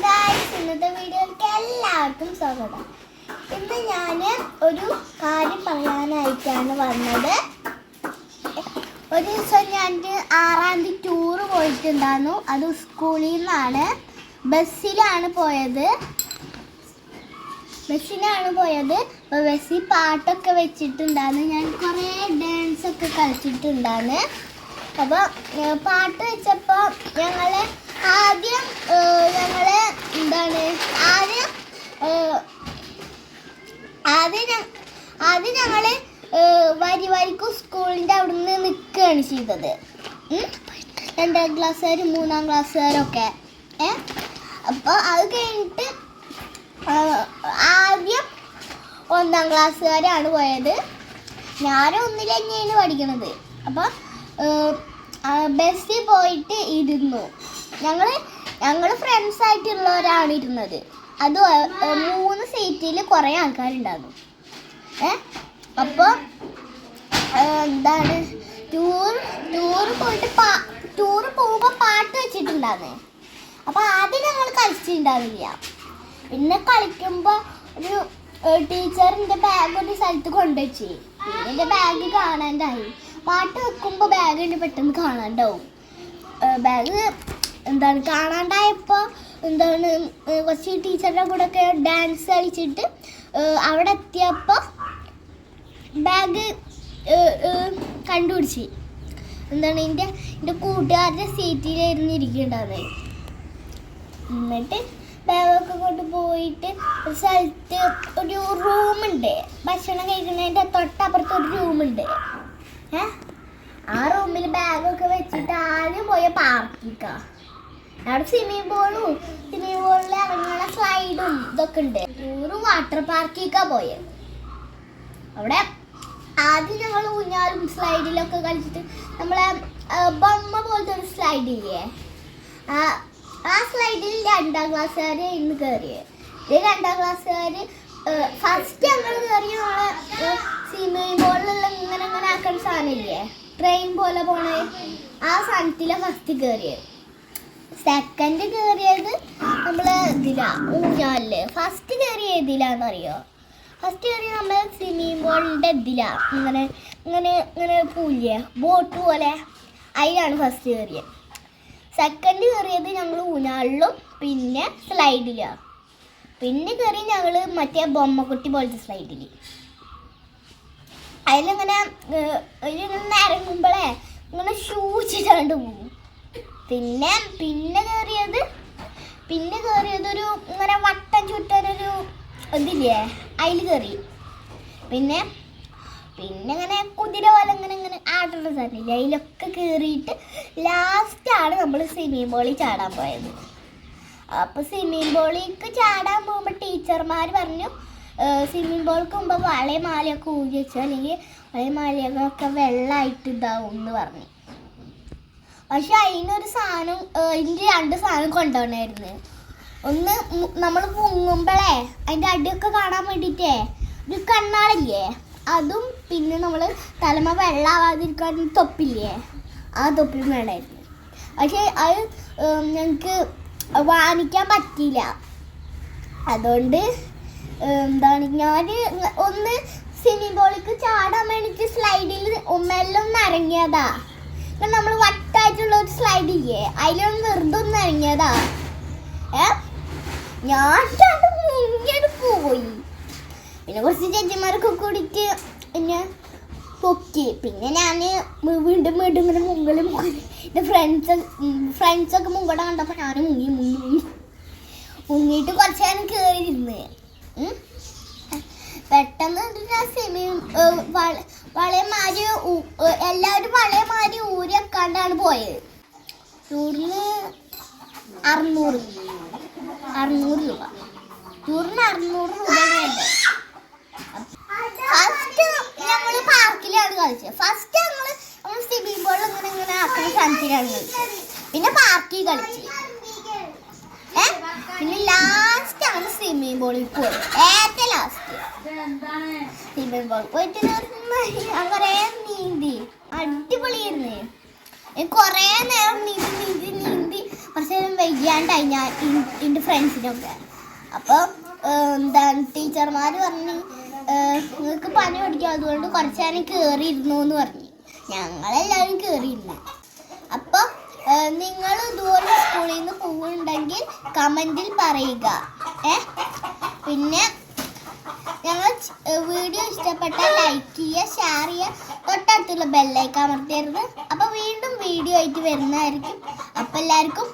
Guys ഇന്നത്തെ വീഡിയോയിലേക്ക് എല്ലാവർക്കും സ്വാഗതം. ഇന്ന് ഞാൻ ഒരു കാര്യം പറയാനായിട്ടാണ് വന്നത്. ഒരു ദിവസം ഞാൻ ആറാം തീയതി ടൂറ് പോയിട്ടുണ്ടായിരുന്നു. അത് സ്കൂളിൽ നിന്നാണ് ബസ്സിലാണ് പോയത്. ബസ്സിലാണ് പോയത്. അപ്പോൾ ബസ്സിൽ പാട്ടൊക്കെ വെച്ചിട്ടുണ്ടായിരുന്നു. ഞാൻ കുറേ ഡാൻസൊക്കെ കളിച്ചിട്ടുണ്ടായിരുന്നു. അപ്പോൾ പാട്ട് വെച്ചപ്പോൾ ഞങ്ങൾ ആദ്യം ഞങ്ങൾ എന്താണ് ആദ്യം ആദ്യം ആദ്യം ഞങ്ങൾ വരി വരിക്കും സ്കൂളിന്റെ അവിടെ നിന്ന് നിൽക്കുകയാണ് ചെയ്തത്. രണ്ടാം ക്ലാസ്സുകാരും മൂന്നാം ക്ലാസ്സുകാരൊക്കെ ഏ? അപ്പോൾ അത് കഴിഞ്ഞിട്ട് ആദ്യം ഒന്നാം ക്ലാസ്സുകാരാണ് പോയത്. ഞാനും ഒന്നിൽ തന്നെയാണ് പഠിക്കണത്. അപ്പം ബസ്സിൽ പോയിട്ട് ഇരുന്നു. ഞങ്ങൾ ഞങ്ങൾ ഫ്രണ്ട്സ് ആയിട്ടുള്ളവരാണ് ഇരുന്നത്. അത് മൂന്ന് സീറ്റിൽ കുറേ ആൾക്കാരുണ്ടാകും ഏ? അപ്പോൾ എന്താണ് ടൂർ ടൂർ പോയിട്ട് പാ ടൂർ പോകുമ്പോൾ പാട്ട് വെച്ചിട്ടുണ്ടായിരുന്നേ. അപ്പോൾ ആദ്യം ഞങ്ങൾ കളിച്ചിട്ടുണ്ടാവില്ല പിന്നെ കളിക്കുമ്പോൾ ഒരു ടീച്ചറിന്റെ ബാഗ് ഒരു സ്ഥലത്ത് കൊണ്ടുവച്ച്. പിന്നെ എന്റെ ബാഗ് കാണാണ്ടായി. പാട്ട് വെക്കുമ്പോൾ ബാഗ് പെട്ടെന്ന് കാണാണ്ടാവും. ബാഗ് എന്താണ് കാണാണ്ടായപ്പോൾ എന്താണ് കുറച്ച് ടീച്ചറുടെ കൂടെ ഒക്കെ ഡാൻസ് കളിച്ചിട്ട് അവിടെ എത്തിയപ്പോൾ ബാഗ് കണ്ടുപിടിച്ച്. എന്താണ് എന്റെ എന്റെ കൂട്ടുകാരുടെ സീറ്റിലായിരുന്നു ഇരിക്കേണ്ടത് എന്നിട്ട് ബാഗൊക്കെ കൊണ്ട് പോയിട്ട് ഒരു സ്ഥലത്ത് ഒരു റൂമുണ്ട് ഭക്ഷണം കഴിക്കുന്നതിന്റെ തൊട്ടപ്പുറത്ത് ഒരു റൂമുണ്ട് ഏ? ആ റൂമിൽ ബാഗൊക്കെ വെച്ചിട്ട് ആദ്യം പോയ പാർക്കിക്ക അവിടെ സ്വിമ്മിംഗ് പൂളും സ്വിമ്മിംഗ് പൂളിൽ ഇറങ്ങുന്ന സ്ലൈഡും ഇതൊക്കെ ഉണ്ട്. ടൂറ് വാട്ടർ പാർക്കിക്കാ പോയത് അവിടെ ആദ്യം ഞങ്ങൾ ഊഞ്ഞാലും സ്ലൈഡിലൊക്കെ കളിച്ചിട്ട് നമ്മളെ ബൊമ്മ പോലത്തെ ഒരു സ്ലൈഡ് ഇല്ലേ? ആ സ്ലൈഡിൽ രണ്ടാം ക്ലാസ്സുകാർ ഇന്ന് കയറിയത് ഇത് രണ്ടാം ക്ലാസ്സുകാർ ഫസ്റ്റ് ഞങ്ങൾ കയറി നമ്മളെ സ്വിമ്മിംഗ് പൂളിലുള്ള ഇങ്ങനെ ഇങ്ങനെ ആക്കുന്ന സാധനമില്ലേ ട്രെയിൻ പോലെ പോണേ. ആ സാധനത്തിലാണ് ഫസ്റ്റ് കയറിയത് സെക്കൻഡ് കയറിയത് നമ്മൾ ഇതിലാ ഊഞ്ഞാലിൽ. ഫസ്റ്റ് കയറിയ ഇതിലാന്നറിയോ ഫസ്റ്റ് കയറി നമ്മൾ സ്വിമ്മിംഗ് പൂളിന്റെ ഇതിലാ. ഇങ്ങനെ ഇങ്ങനെ ഇങ്ങനെ പൂല്ലേ ബോട്ട് പോലെ. അതിലാണ് ഫസ്റ്റ് കയറിയത് സെക്കൻഡ് കയറിയത് ഞങ്ങൾ ഊഞ്ഞാലിലും പിന്നെ സ്ലൈഡിലാണ് പിന്നെ കയറി ഞങ്ങൾ മറ്റേ ബൊമ്മക്കുട്ടി പോലത്തെ സ്ലൈഡിൽ അതിലിങ്ങനെ അതിലിങ്ങനെ ഇറങ്ങുമ്പോഴേ ഇങ്ങനെ ഷൂ വെച്ചിട്ടാണ്ട് പോകും പിന്നെ പിന്നെ കയറിയത് പിന്നെ കയറിയത് ഒരു ഇങ്ങനെ വട്ടം ചുറ്റൊരു ഇതില്ലേ? അതിൽ കയറി പിന്നെ പിന്നെ ഇങ്ങനെ കുതിര പോലെ ഇങ്ങനെ ഇങ്ങനെ ആടുന്ന സാധനമില്ല? അതിലൊക്കെ കയറിയിട്ട് ലാസ്റ്റാണ് നമ്മൾ സ്വിമ്മിംഗ് പൂളിൽ ചാടാൻ പോയത്. അപ്പോൾ സ്വിമ്മിംഗ് പൂളിലേക്ക് ചാടാൻ പോകുമ്പോൾ ടീച്ചർമാർ പറഞ്ഞു സ്വിമ്മിംഗ് പൂളിക്ക് മുമ്പ് വളയും മാലയൊക്കെ ഊരി വെച്ചു. അല്ലെങ്കിൽ വളയും മാലയൊക്കെ വെള്ളമായിട്ട് ഇതാവും എന്ന് പറഞ്ഞു. പക്ഷെ അതിനൊരു സാധനം ഇതിന്റെ രണ്ട് സാധനം കൊണ്ടുപോകണമായിരുന്നു ഒന്ന് നമ്മൾ മുങ്ങുമ്പോഴേ അതിന്റെ അടിയൊക്കെ കാണാൻ വേണ്ടിയിട്ടേ ഒരു കണ്ണാളില്ലേ അതും പിന്നെ നമ്മൾ തലമ വെള്ളമാവാതിരിക്കാൻ തൊപ്പില്ലേ? ആ തൊപ്പിയും വേണമായിരുന്നു പക്ഷേ അത് ഞങ്ങൾക്ക് വാങ്ങിക്കാൻ പറ്റിയില്ല. അതുകൊണ്ട് എന്താണ് ഞാൻ ഒന്ന് സ്വിമ്മിംഗ് പൂളിലേക്ക് ചാടാൻ വേണ്ടിയിട്ട് സ്ലൈഡിൽ മെല്ലെ ഒന്ന് ഇറങ്ങിയതാ. നമ്മൾ വട്ടായിട്ടുള്ള ഒരു സ്ലൈഡ് ഇല്ലേ? അതിലൊന്ന് വെറുതെ ഒന്ന് ഇറങ്ങിയതാ ഞാൻ പോയി. പിന്നെ കുറച്ച് ചേച്ചിമാരൊക്കെ കൂടിയിട്ട് എന്നെ പൊക്കി. പിന്നെ ഞാൻ വീണ്ടും വീണ്ടും ഇങ്ങനെ മുങ്ങൽ എന്റെ ഫ്രണ്ട്സ് ഫ്രണ്ട്സൊക്കെ മുങ്ങട കണ്ടപ്പോൾ ഞാൻ മുങ്ങി മുങ്ങി മുങ്ങി. മുങ്ങിയിട്ട് കുറച്ച് നേരം കയറിയിരുന്ന് പെട്ടെന്ന് ഞാൻ സെമി വളയമാരി എല്ലാവരും വളയമാരി ഊരി വെക്കാണ്ടാണ് പോയത്. ടൂറിന് അറുന്നൂറ് അറുന്നൂറ് രൂപ. ടൂറിന് അറുന്നൂറ് രൂപ ഫസ്റ്റ് ഞങ്ങൾ പാർക്കിലാണ് കളിച്ചത് ഫസ്റ്റ് ഞങ്ങൾ സ്വിമ്മിംഗ് പൂളിൽ ഇങ്ങനെ ഇങ്ങനെ ആക്കുന്ന സ്ഥലത്തിലാണ് കളിച്ചത് പിന്നെ പാർക്കിൽ കളിച്ച്. ഏ? പിന്നെ ലാസ്റ്റ് ആണ് സ്വിമ്മിംഗ് പൂളിൽ പോയത് ഏറ്റവും ലാസ്റ്റ് ഞാൻ നേരം നീന്തി നീന്തി നീന്തി. കുറച്ച് നേരം വൈകിയാണ്ടായി ഞാൻ എന്റെ ഫ്രണ്ട്സിനൊക്കെ അപ്പോൾ എന്താണ് ടീച്ചർമാർ പറഞ്ഞു നിങ്ങൾക്ക് പനി പിടിക്കും. അതുകൊണ്ട് കുറച്ച് നേരം കയറിയിരുന്നു എന്ന് പറഞ്ഞു ഞങ്ങളെല്ലാവരും കയറിയിരുന്നു അപ്പോൾ നിങ്ങൾ ഇതുപോലെ സ്കൂളിൽ നിന്ന് പോകുന്നുണ്ടെങ്കിൽ കമന്റിൽ പറയുക. ഏ പിന്നെ ഞങ്ങൾ വീഡിയോ ഇഷ്ടപ്പെട്ട ലൈക്ക് ചെയ്യുക ഷെയർ ചെയ്യുക തൊട്ടടുത്തുള്ള ബെല്ലൈക്ക് അമർത്തരുത്. അപ്പോൾ വീണ്ടും വീഡിയോ ആയിട്ട് വരുന്നതായിരിക്കും. അപ്പോൾ എല്ലാവർക്കും